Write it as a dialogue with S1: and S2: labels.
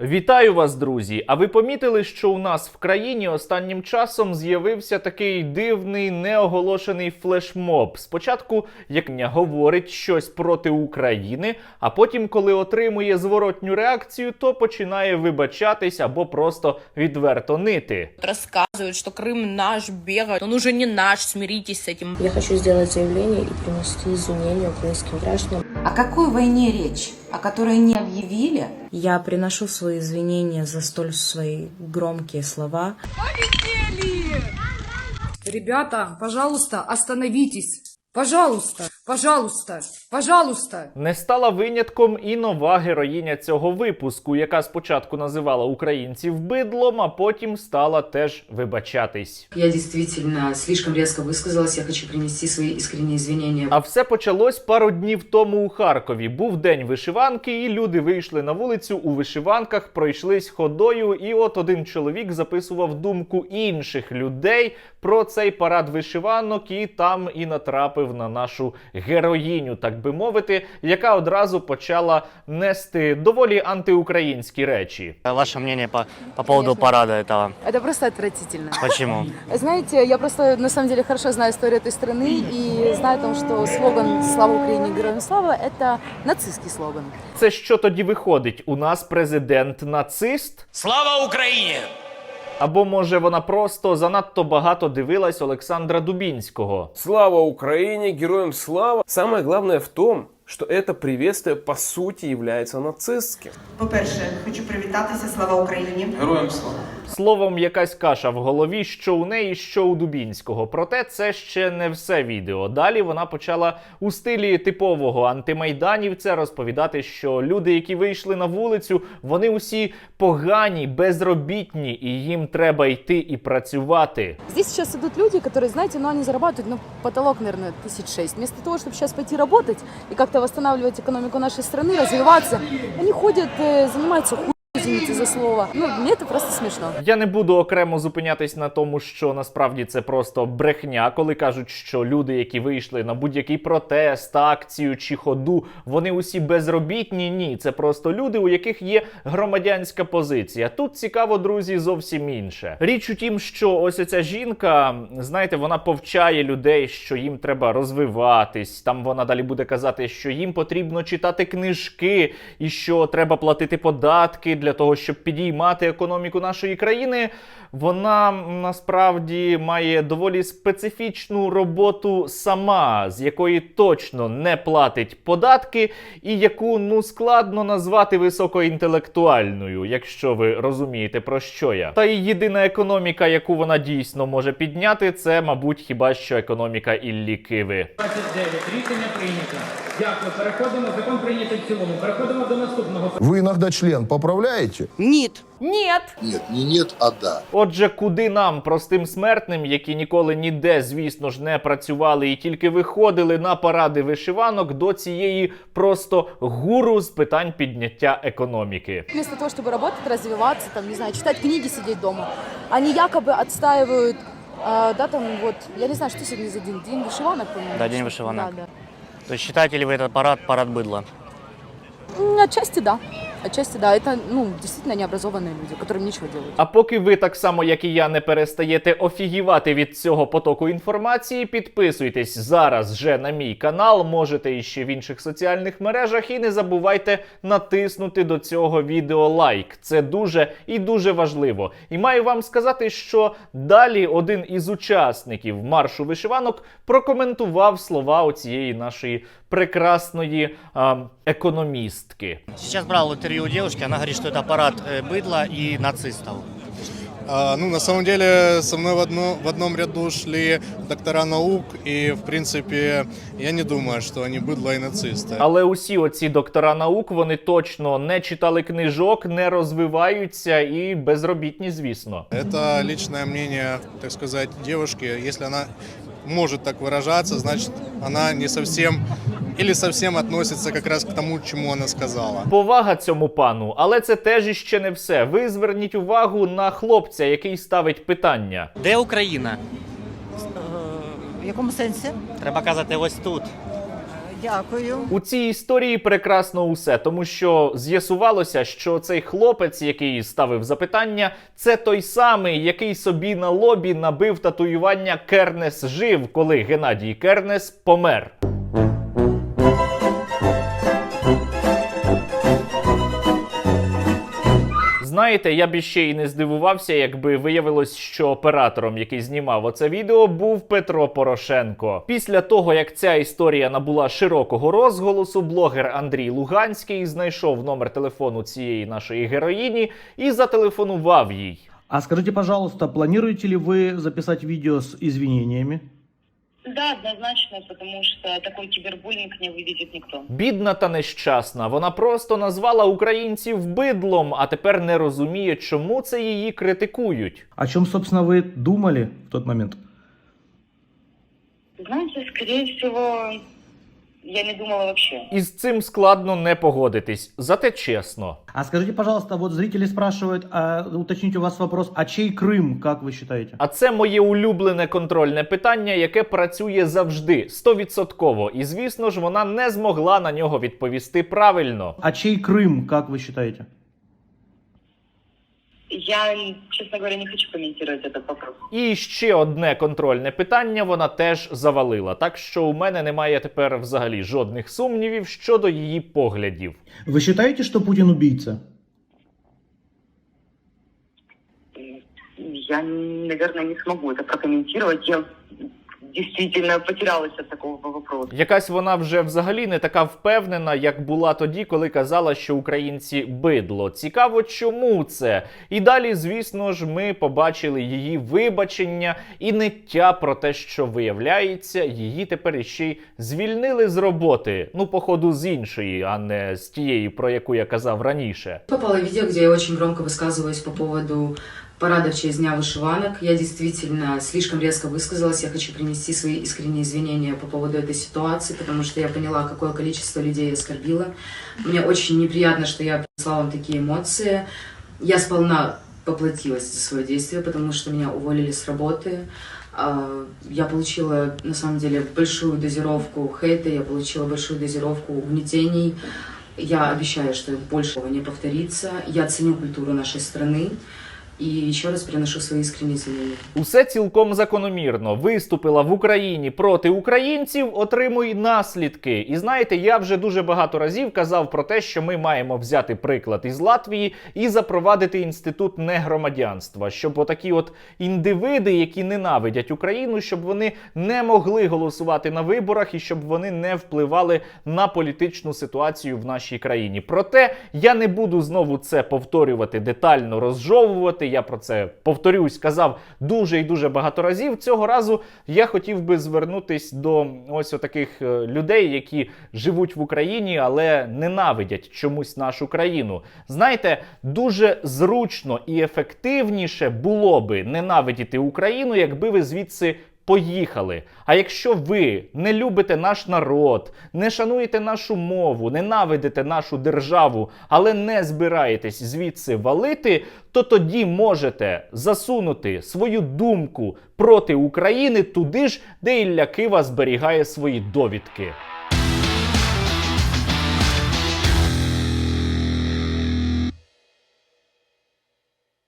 S1: Вітаю вас, друзі! А ви помітили, що у нас в країні останнім часом з'явився такий дивний неоголошений флешмоб. Спочатку як ня говорить щось проти України, а потім, коли отримує зворотню реакцію, то починає вибачатись або просто відверто нити.
S2: рассказывают, что Крым наш, бегает, он уже не наш, смиритесь с этим.
S3: Я хочу сделать заявление и принести извинения украинским гражданам.
S4: О какой войне речь? О которой не объявили?
S3: Я приношу свои извинения за столь свои громкие слова.
S5: Ребята, пожалуйста, остановитесь. Пожалуйста, пожалуйста, пожалуйста.
S1: Не стала винятком і нова героїня цього випуску, яка спочатку називала українців бидлом, а потім стала теж вибачатись.
S6: Я действительно слишком резко высказалась. Я хочу принести свои искренние извинения.
S1: А все почалось пару днів тому у Харкові. Був день вишиванки, і люди вийшли на вулицю у вишиванках, пройшлись ходою. І от один чоловік записував думку інших людей про цей парад вишиванок, і там і натрапив на нашу героїню, так би мовити, яка одразу почала нести доволі антиукраїнські речі.
S7: Ваше мнение по, по поводу парада этого?
S8: Это просто отвратительно.
S7: Почему?
S8: Знаете, я просто на самом деле хорошо знаю историю этой страны и знаю о том, что слоган «Слава Украине, героям слава» — это нацистский слоган.
S1: Це що тоді виходить? У нас президент нацист?
S9: Слава Україні!
S1: Або може вона просто занадто багато дивилась Олександра Дубінського.
S10: Слава Україні, героям слава! Саме головне в тому, що це приветствие по суті є нацистським.
S11: По-перше, хочу привітатися. Слава Україні!
S9: Героям слава!
S1: Словом, якась каша в голові, що у неї, що у Дубінського. Проте це ще не все відео. Далі вона почала у стилі типового антимайданівця розповідати, що люди, які вийшли на вулицю, вони усі погані, безробітні, і їм треба йти і працювати.
S8: Здесь сейчас идут люди, которые, знаете, ну они зарабатывают, ну потолок, наверное, тысяч шесть. Вместо того, чтобы сейчас пойти работать и как-то восстанавливать экономику нашей страны, развиваться, они ходят, э, занимаются хуй, извините за слово. Ну, мне это просто смешно.
S1: Я не буду окремо зупинятись на тому, що насправді це просто брехня, коли кажуть, що люди, які вийшли на будь-який протест, акцію чи ходу, вони усі безробітні. Ні, це просто люди, у яких є громадянська позиція. Тут цікаво, друзі, зовсім інше. Річ у тім, що ось оця жінка, знаєте, вона повчає людей, що їм треба розвиватись. Там вона далі буде казати, що їм потрібно читати книжки і що треба платити податки для того, щоб підіймати економіку нашої країни. Вона насправді має доволі специфічну роботу сама, з якої точно не платить податки, і яку ну складно назвати високоінтелектуальною, якщо ви розумієте про що я. Та й єдина економіка, яку вона дійсно може підняти, це, мабуть, хіба що економіка Іллі Киви.
S9: 29. Рішення прийнято. Дякую. Переходимо. Закон прийнятий в цілому. Переходимо до наступного.
S12: Вы иногда член поправляете?
S2: Нет.
S8: Нет!
S12: Нет, не нет, а да.
S1: Отже, куди нам, простим смертним, які ніколи ніде, звісно ж, не працювали і тільки виходили на паради вишиванок до цієї просто гуру з питань підняття економіки.
S8: Вместо того, чтобы работать, развиваться, там, не знаю, читать книги, сидеть дома, они якобы отстаивают, э, да, там вот, я не знаю, что сегодня за день, день вышиванок, по-моему.
S7: Да, день
S8: что-то,
S7: вышиванок.
S8: Да, да.
S7: То есть считаете ли вы этот парад парад быдла?
S8: М, Отчасти да. Отчасти да. Это, ну, действительно необразованные люди, которым нечего делать.
S1: А поки ви так само, як і я, не перестаєте офігівати від цього потоку інформації, підписуйтесь зараз вже на мій канал, можете іще в інших соціальних мережах, і не забувайте натиснути до цього відео лайк. Це дуже і дуже важливо. І маю вам сказати, що далі один із учасників маршу вишиванок прокоментував слова оцієї нашої прекрасної а, економістки.
S7: Сейчас брал интервью у девушки, она говорит, что это парад э, быдла и нацистов.
S12: ну, на самом деле, со мной в, одно, в одном ряду шли доктора наук, и, в принципе, я не думаю, что они быдло и нацисты.
S1: Але усі оці доктора наук вони точно не читали книжок, не розвиваються і безробітні, звісно.
S12: Это личное мнение, так сказать, девушки. Если она может так выражаться, значит, она не совсем или совсем относится как раз к тому, чему она сказала.
S1: Повага цьому пану, але це теж іще не все. Ви зверніть увагу на хлопця, який ставить питання.
S7: Де Україна?
S4: В якому сенсі?
S7: Треба казати ось тут.
S13: Дякую.
S1: У цій історії прекрасно усе, тому що з'ясувалося, що цей хлопець, який ставив запитання, це той самий, який собі на лобі набив татуювання Кернес жив, коли Геннадій Кернес помер. Знаєте, я б іще й не здивувався, якби виявилось, що оператором, який знімав оце відео, був Петро Порошенко. Після того, як ця історія набула широкого розголосу, блогер Андрій Луганський знайшов номер телефону цієї нашої героїні і зателефонував їй.
S14: А скажите, пожалуйста, планируете ли вы записать видео с извинениями?
S13: Да, однозначно, потому что такой кибербуллинг не выведет никто.
S1: Бідна та нещасна. Вона просто назвала українців бидлом, а тепер не розуміє, чому це її критикують.
S14: О чем, собственно, вы думали в тот момент?
S13: Знаете, скорее всего, я не думала вообще.
S1: І з цим складно не погодитись, зате чесно.
S14: А скажите, пожалуйста, вот зрители спрашивают, а, уточните у вас вопрос, а чей Крым, как вы считаете?
S1: А це моє улюблене контрольне питання, яке працює завжди стовідсотково. І звісно ж, вона не змогла на нього відповісти правильно.
S14: А чей Крым, как вы считаете?
S13: Я, честно говоря, не хочу комментировать этот вопрос.
S1: І ще одне контрольне питання вона теж завалила. Так що у мене немає тепер взагалі жодних сумнівів щодо її поглядів.
S14: Вы считаете, что Путин убийца?
S13: Я, наверное, не смогу это прокомментировать. Я действительно потерялась от такого вопроса.
S1: Якась вона вже взагалі не така впевнена, як була тоді, коли казала, що українці бидло. Цікаво, чому це? І далі, звісно ж, ми побачили її вибачення і ниття про те, що виявляється, її тепер іще й звільнили з роботи. Ну, походу, з іншої, а не з тієї, про яку я казав раніше.
S6: Попало видео, где я очень громко высказываюсь по поводу парада в честь Дня вышиванок. Я действительно слишком резко высказалась. Я хочу принести свои искренние извинения по поводу этой ситуации, потому что я поняла, какое количество людей я оскорбила. Мне очень неприятно, что я принесла вам такие эмоции. Я сполна поплатилась за свое действие, потому что меня уволили с работы. А, Я получила, на самом деле, большую дозировку хейта, я получила большую дозировку угнетений. Я обещаю, что больше не повторится. Я ценю культуру нашей страны. И еще раз приношу искренние извинения.
S1: Усе цілком закономірно. Виступила в Україні проти українців, отримуй наслідки. І знаєте, я вже дуже багато разів казав про те, що ми маємо взяти приклад із Латвії і запровадити інститут негромадянства, щоб отакі от індивиди, які ненавидять Україну, щоб вони не могли голосувати на виборах і щоб вони не впливали на політичну ситуацію в нашій країні. Проте я не буду знову це повторювати детально, розжовувати. Я про це повторюсь, казав дуже і дуже багато разів. Цього разу я хотів би звернутись до ось таких людей, які живуть в Україні, але ненавидять чомусь нашу країну. Знаєте, дуже зручно і ефективніше було би ненавидіти Україну, якби ви звідси поїхали. А якщо ви не любите наш народ, не шануєте нашу мову, ненавидите нашу державу, але не збираєтесь звідси валити, то тоді можете засунути свою думку проти України туди ж, де Ілля Кива зберігає свої довідки.